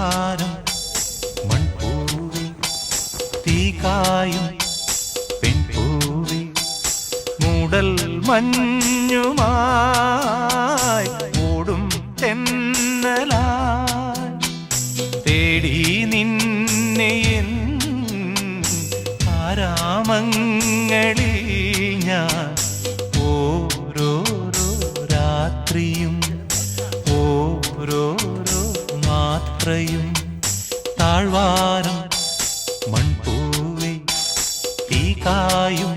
താഴ്വാരം മൺപൂവി തീകായും പെൺപൂവി മൂടൽ മഞ്ഞുമായി ഓടും തെന്നലായി തേടി നിന്നെ ആരാമങ്ങളിൽ ഞാൻ ഓരോരോ രാത്രിയും ഓരോരോ യാത്രയും താഴ്വാരം മൺപൂവി തീ കായും